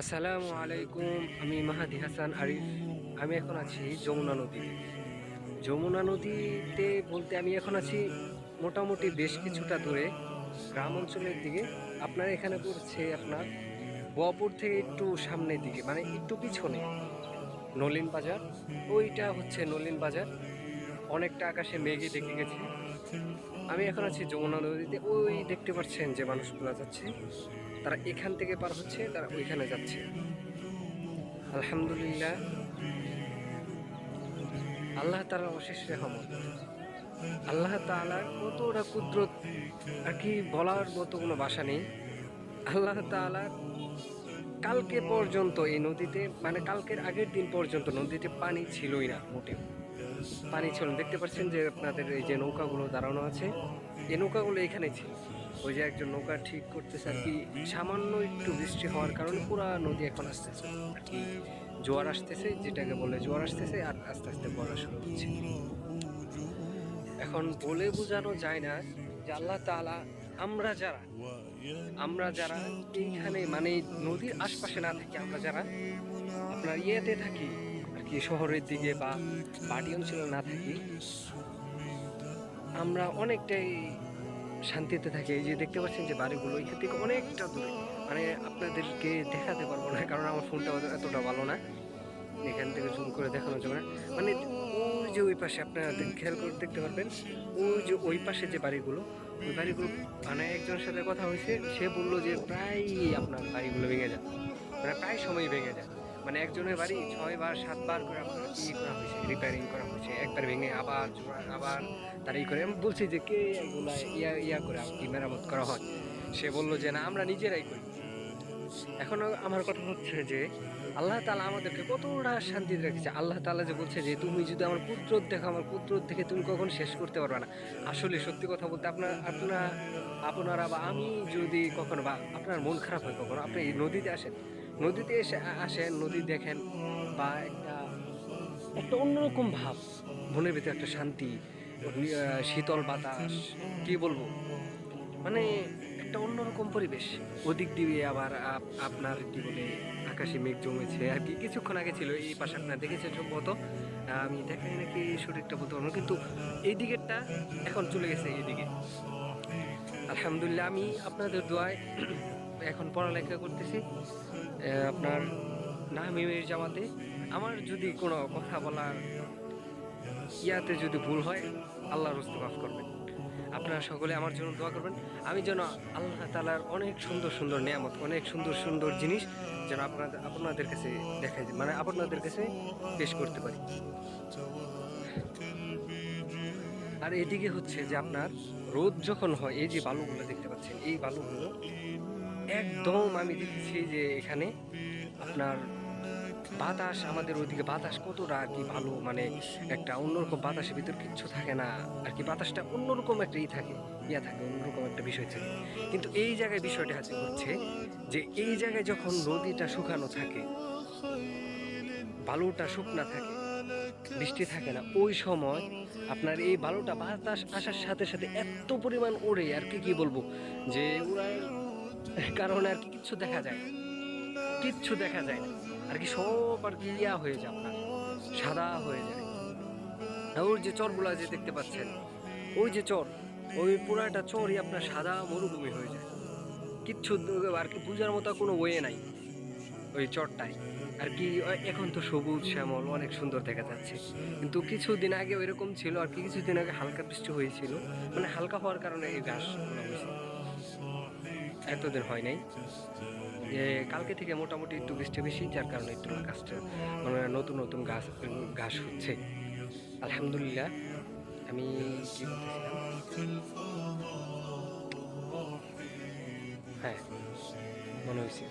আসসালামু আলাইকুম, আমি মাহাদি হাসান আরিফ। আমি এখন আছি যমুনা নদীতে যমুনা নদীতে বলতে আমি এখন আছি মোটামুটি বেশ কিছুটা দূরে, গ্রাম অঞ্চলের দিকে। আপনার এখানে পড়ছে আপনার বপুর থেকে একটু সামনের দিকে মানে একটু পিছনে। নলিন বাজার, ওইটা হচ্ছে নলিন বাজার। অনেকটা আকাশে মেঘে দেখে গেছে। আমি এখন আছি যমুনা নদীতে, ওই দেখতে পাচ্ছেন যে মানুষগুলো যাচ্ছে। তারা এখান থেকে পার হচ্ছে, তারা ওইখানে যাচ্ছে। আলহামদুলিল্লাহ। আল্লাহ তাআলার অশেষ রহমত। আল্লাহ তাআলার কতটা কুদরত আর কি বলার মতো কোনো ভাষা নেই। আল্লাহ তাআলা কালকে পর্যন্ত এই নদীতে মানে কালকের আগের দিন পর্যন্ত নদীতে পানি ছিলই না মোটেও। পানি ছিল। দেখতে পাচ্ছেন যে আপনাদের এই যে নৌকাগুলো দাঁড়ানো আছে, এই নৌকাগুলো এখানে ছিল। ওই যে একজন নৌকা ঠিক করতেছে আর কি সামান্য একটু বৃষ্টি হওয়ার কারণে পুরা নদী এখন আসতেছে। আর কি জোয়ার আসতেছে যেটাকে বলে জোয়ার আসতেছে আর আস্তে আস্তে বলা শুরু হচ্ছে এখন বলে বোঝানো যায় না যে আল্লাহ তাআলা আমরা যারা আমরা যারা এইখানে মানে নদীর আশপাশে না থাকি আমরা যারা আপনার ইয়েতে থাকি আর কি শহরের দিকে বা বাড়ি অঞ্চলে না থাকি আমরা অনেকটাই শান্তিতে থাকে। এই যে দেখতে পাচ্ছেন যে বাড়িগুলো, এখান থেকে অনেকটা দূরে। মানে আপনাদেরকে দেখাতে পারব না, কারণ আমার ফোনটা এতটা ভালো না। এখান থেকে জুম করে দেখানো যাবে না। মানে ওই যে ওই পাশে আপনারা খেয়াল করে দেখতে পারবেন, ওই যে ওই পাশে যে বাড়িগুলো, ওই বাড়িগুলো মানে একজনের সাথে কথা হয়েছে, সে বলল যে প্রায় আপনার বাড়িগুলো ভেঙে যায়। মানে প্রায় সময় ভেঙে যায়। মানে একজনের বাড়ি ছয় বার সাতবার করে আপনার ই করা হয়েছে? রিপেয়ারিং করা হয়েছে, একবার ভেঙে আবার আবার তার ই করে। আমি বলছি যে, কে এগুলা ইয়া ইয়া করে কি মেরামত করা হয়? সে বলল যে, না, আমরা নিজেরাই করি। এখন আমার কথা হচ্ছে যে, আল্লাহ তালা আমাদেরকে কতটা শান্তিতে রেখেছে। আল্লাহ তালা যে বলছে যে, তুমি যদি আমার কুদরত দেখো, আমার কুদরত দেখে তুমি কখন শেষ করতে পারবে না। আসলে সত্যি কথা বলতে আপনার আপনার, আপনারা বা আমি যদি কখনো বা আপনার মন খারাপ হয় কখনো, আপনি এই নদীতে আসেন নদীতে এসে আসেন, নদী দেখেন বা একটা একটা অন্যরকম ভাব, মনের ভিতরে একটা শান্তি শীতল বাতাস, কি বলব? মানে একটা অন্যরকম পরিবেশ। ওদিক দিয়ে আবার আপ- আপনার কি বলে আকাশে মেঘ জমেছে, আর কি কিছুক্ষণ আগে ছিল এই পাশে আপনার দেখেছেন সম্ভবত আমি দেখাই নাকি সঠিকটা বলতে পারব কিন্তু এই দিকেরটা এখন চলে গেছে এইদিকে আলহামদুলিল্লাহ, আমি আপনাদের দোয়ায় এখন পড়ালেখা করতেছি। আপনার নামিমের জামাতে? আমার যদি কোনো কথা বলার ইয়াতে যদি ভুল হয়, আল্লাহর হস্তে মাফ করবেন। আপনারা সকলে আমার জন্য দোয়া করবেন। আমি যেন আল্লাহ তালার অনেক সুন্দর সুন্দর নিয়ামত, অনেক সুন্দর সুন্দর জিনিস যেন আপনাদের আপনাদের কাছে দেখাই মানে আপনাদের কাছে পেশ করতে পারি। আর এদিকে হচ্ছে যে আপনার রোদ যখন হয়, এই যে বালুগুলো দেখতে পাচ্ছেন, এই বালুগুলো একদম আমি দেখেছি যে এখানে আপনার বাতাস, আমাদের ওইদিকে বাতাস কতটা আর কি ভালো মানে একটা অন্যরকম বাতাসের ভিতর কিচ্ছু থাকে না। আর কি বাতাসটা অন্যরকম একটা ই থাকে, ইয়া থাকে, অন্যরকম একটা বিষয় থাকে। কিন্তু এই জায়গায় বিষয়টা আছে হচ্ছে যে এই জায়গায় যখন নদীটা শুকানো থাকে, বালুটা শুকনা থাকে, বৃষ্টি থাকে না, ওই সময় আপনার এই বালুটা বাতাস আসার সাথে সাথে এত পরিমাণ ওড়ে, আর কি কি বলব? যে ওড়ার কারণে আর কি কিচ্ছু দেখা যায় না। কিচ্ছু দেখা যায় না। আর কি সব আর কি ইয়া হয়ে যায় আপনার, সাদা হয়ে যায়। ওর যে চরগুলা যে দেখতে পাচ্ছেন, ওই যে চর, ওই পুরাটা চরই আপনার সাদা মরুভূমি হয়ে যায়। কিচ্ছু আর কি বোঝার মতো কোনো ওয়ে নাই ওই চরটায়। আর কি, এখন তো সবুজ শ্যামল, অনেক সুন্দর দেখা যাচ্ছে। কিন্তু কিছুদিন আগে ওইরকম ছিল, আর কি কিছুদিন আগে হালকা বৃষ্টি হয়েছিল। মানে হালকা হওয়ার কারণে এই ঘাস হয়েছে এতদিন হয় নাই। যে কালকে থেকে মোটামুটি একটু বৃষ্টি বেশি, যার কারণে একটু গাছটা মানে নতুন নতুন গাছ ঘাস হচ্ছে। আলহামদুলিল্লাহ, আমি কি হ্যাঁ মনে হয়েছে।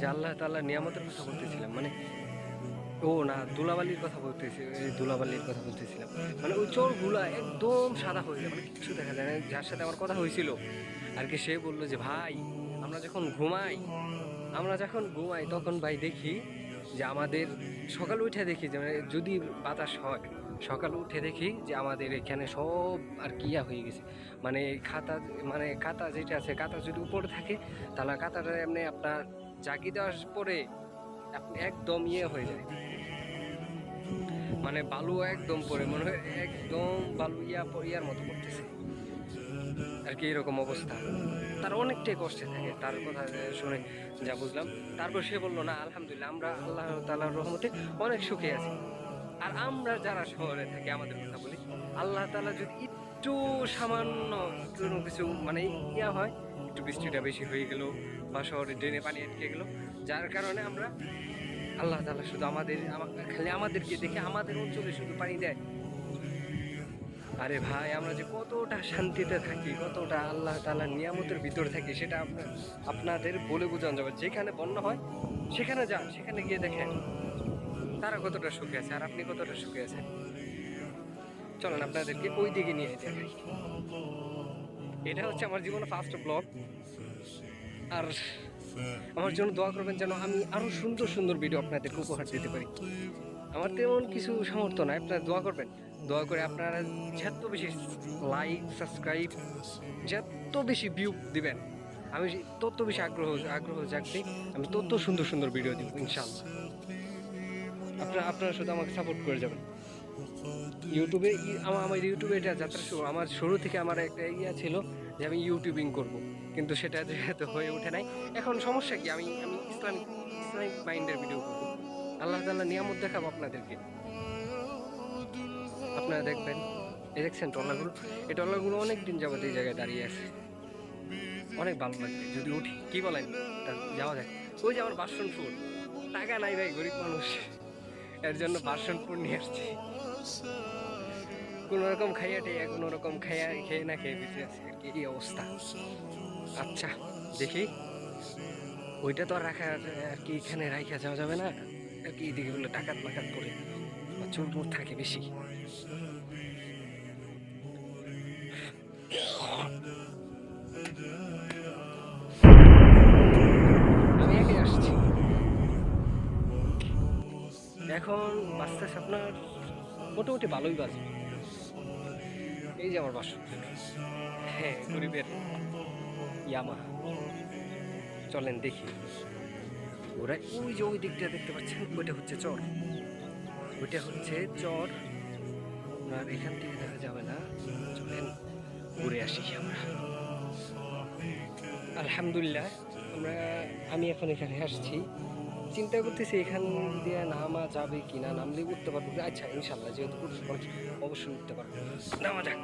যে আল্লাহ তাল্লাহ নিয়ামতের কথা বলতেছিলাম মানে ও না দুলাবালির কথা বলতেছি, এই দুলাবালির কথা বলতেছিলাম। মানে ওই চোরগুলা একদম সাদা হয়ে যায় মানে কিচ্ছু দেখা যায় না। যার সাথে আমার কথা হয়েছিল, আর কি সে বলল যে, ভাই, আমরা যখন ঘুমাই, আমরা যখন ঘুমাই, তখন ভাই দেখি যে আমাদের সকাল উঠে দেখি যে মানে যদি বাতাস হয়, সকাল উঠে দেখি যে আমাদের এখানে সব আর কি ইয়া হয়ে গেছে। মানে খাতা মানে কাতা যেটা আছে কাতা যদি উপরে থাকে, তাহলে কাতাটা এমনি আপনার জাগি দেওয়ার পরে একদম ইয়ে হয়ে যায় মানে বালু একদম পরে, মনে হয় একদম বালু ইয়া প- ইয়ার মতো করতেছে। আর কি এরকম অবস্থা। তার অনেকটাই কষ্টে থাকে, তার কথা শুনে যা বুঝলাম। তারপর সে বলল, না, আলহামদুলিল্লাহ, আমরা আল্লাহ তালার রহমতে অনেক সুখে আছি। আর আমরা যারা শহরে থাকি, আমাদের কথা বলি, আল্লাহ তালা যদি একটু সামান্য কোনো কিছু মানে ইয়া হয়, একটু বৃষ্টিটা বেশি হয়ে গেল বা শহরে ড্রেনে পানি আটকে গেলো, যার কারণে আমরা আল্লাহ তালা শুধু আমাদের, আমা- খালি আমাদেরকে দেখে আমাদের অঞ্চলে শুধু পানি দেয়। আরে ভাই, আমরা যে কতটা শান্তিতে থাকি, কতটা আল্লাহ তালার নিয়ামতের ভিতর থাকি, সেটা আপনার আপনাদের বলে বোঝানো যাবে। যেখানে বন্যা হয়, সেখানে যান, সেখানে গিয়ে দেখেন তারা কতটা সুখে আছে, আর আপনি কতটা সুখে আছেন। চলেন আপনাদেরকে ওই দিকে নিয়ে দেখাই এটা হচ্ছে আমার জীবনে ফার্স্ট ব্লগ আর আমার জন্য দোয়া করবেন যেন আমি আরও সুন্দর সুন্দর ভিডিও আপনাদেরকে উপহার দিতে পারি। আমার তেমন কিছু সামর্থ্য নাই, আপনারা দোয়া করবেন। দোয়া করে আপনারা যত বেশি লাইক সাবস্ক্রাইব যত বেশি ভিউ দিবেন, আমি তত বেশি আগ্রহ আগ্রহ জাগবে, আমি তত সুন্দর সুন্দর ভিডিও দিব ইনশাল্লাহ আপনারা আপনারা শুধু আমাকে সাপোর্ট করে যাবেন। ইউটিউবে আমার ইউটিউবে এটা যাত্রা শুরু, আমার শুরু থেকে আমার একটা ইয়া ছিল যে আমি ইউটিউবিং করব। কিন্তু সেটা যেহেতু হয়ে ওঠে নাই। এখন সমস্যা কি? আমি আমি ইসলামিক ইসলামিক মাইন্ডের ভিডিও করব। আল্লাহ তাল্লাহ নিয়ামত দেখাবো আপনাদেরকে। আপনারা দেখবেন। এই দেখছেন ট্রলারগুলো? এই ট্রলারগুলো অনেক দিন যাবত এই জায়গায় দাঁড়িয়ে আছে। অনেক ভালো লাগবে। যদি উঠি, কি বলেন? যাওয়া যাক। ওই যে আমার বাসনপুর টাকা নাই ভাই, গরিব মানুষ। এর জন্য বাসন ফুল নিয়ে আসছি। কোনো রকম খাইয়া টেয়া কোনো রকম খাইয়া খেয়ে না খেয়ে বেঁচে আছে আর কি, এই অবস্থা। আচ্ছা দেখি। ওইটা তো আর রাখা আর কি এখানে রাখা যাওয়া যাবে না। আর কি এদিকে গুলো টাকাত মাকাত করে বা চোর মোর থাকে বেশি। আমি একাই আসছি। এখন বাঁচতেছে আপনার মোটামুটি ভালোই বাজে। এই যে আমার বাসন হ্যাঁ গরিবের ইয়ামা। চলেন দেখি। ওরা ওই যে ওই দিকটা দেখতে পাচ্ছেন, ওইটা হচ্ছে চর। ওইটা হচ্ছে চর। আর এখান থেকে দেখা যাবে না। চলেন, ঘুরে আসি আমরা। আলহামদুলিল্লাহ, আমরা, আমি এখন এখানে আসছি। চিন্তা করতেছি এখান দিয়ে নামা যাবে কি না নামলে উঠতে পারব আচ্ছা ইনশাল্লাহ যেহেতু পুরুষ মানুষ, অবশ্যই উঠতে পারব। নামা যাক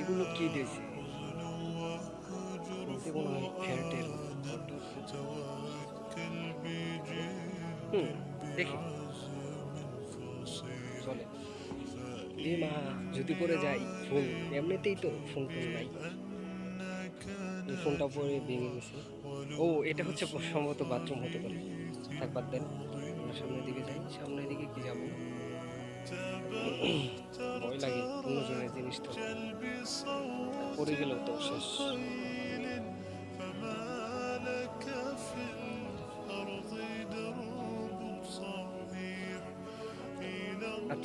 এগুলো কি দিয়েছে? দেখি। চলে এ মা যদি পরে যাই ফোন এমনিতেই তো ফোন ফোন নাই। ফোনটা পরে ভেঙে গেছে। ও, এটা হচ্ছে সম্ভবত বাথরুম হতে পারে। থাক দেন সামনের দিকে যাই। সামনের দিকে কি যাব? ভয় লাগে, অন্যজনের জিনিস তো। পড়ে গেলেও তো শেষ।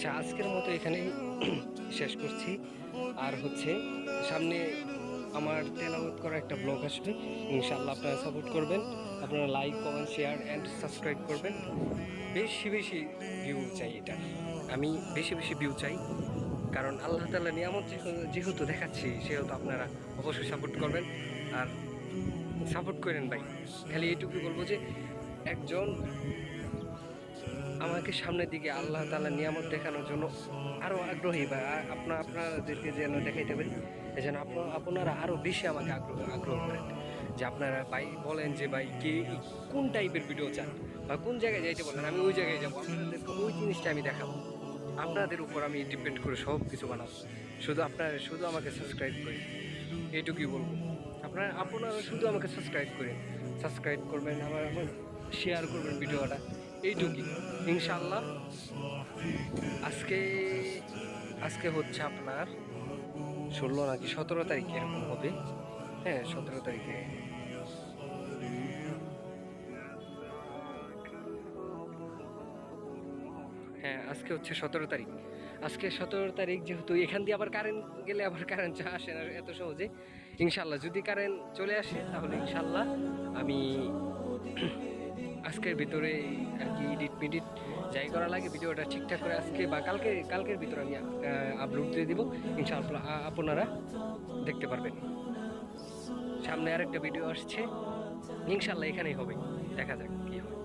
আচ্ছা আজকের মতো এখানেই শেষ করছি। আর হচ্ছে, সামনে আমার তেলাওয়াত করা একটা ব্লগ আসবে। ইনশাল্লাহ আপনারা সাপোর্ট করবেন। আপনারা like comment share and subscribe করবেন। বেশি বেশি ভিউ চাই এটা। আমি বেশি বেশি ভিউ চাই। কারণ আল্লাহ তাআলা নিয়ামত যেহেতু দেখাচ্ছি, সেহেতু আপনারা অবশ্যই সাপোর্ট করবেন। আর সাপোর্ট করেন ভাই। খালি এইটুকু বলব যে, একজন আমাকে সামনের দিকে আল্লাহ তালা নিয়ামত দেখানোর জন্য আরও আগ্রহী বা আ- আপনা, আপনাদেরকে যেন দেখাইতে পারি। যেন আপনার আপনারা আরও বেশি আমাকে আগ্রহ আগ্রহ করেন। যে আপনারা ভাই বলেন যে ভাই কে, কোন টাইপের ভিডিও চান বা কোন জায়গায় যাইতে বলেন, আমি ওই জায়গায় যাব, আপনাদেরকে ওই জিনিসটা আমি দেখাবো। আপনাদের উপর আমি ডিপেন্ড করে সব কিছু বানাবো। শুধু আপনারা শুধু আমাকে সাবস্ক্রাইব করেন, এইটুকুই বলব। আপনারা আপনারা শুধু আমাকে সাবস্ক্রাইব করেন, সাবস্ক্রাইব করবেন, আমার শেয়ার করবেন ভিডিওটা। এইটুকু ইনশাল্লাহ আজকে আজকে হচ্ছে আপনার ষোলো নাকি সতেরো তারিখে এরকম হবে। হ্যাঁ সতেরো তারিখে। হ্যাঁ আজকে হচ্ছে সতেরো তারিখ। আজকে সতেরো তারিখ যেহেতু, এখান দিয়ে আবার কারেন্ট গেলে আবার কারেন্ট চা আসে না এত সহজে। ইনশাল্লাহ যদি কারেন্ট চলে আসে, তাহলে ইনশাল্লাহ আমি আজকের ভিতরে আর কি এডিট মিডিট যাই করা লাগে, ভিডিওটা ঠিকঠাক করে আজকে বা কালকে, কালকের ভিতরে আমি আপলোড দিয়ে দিব। ইনশাআল্লাহ আপনারা দেখতে পারবেন। সামনে আরেকটা ভিডিও আসছে। ইনশাল্লাহ এখানেই হবে। দেখা যাক কি হয়।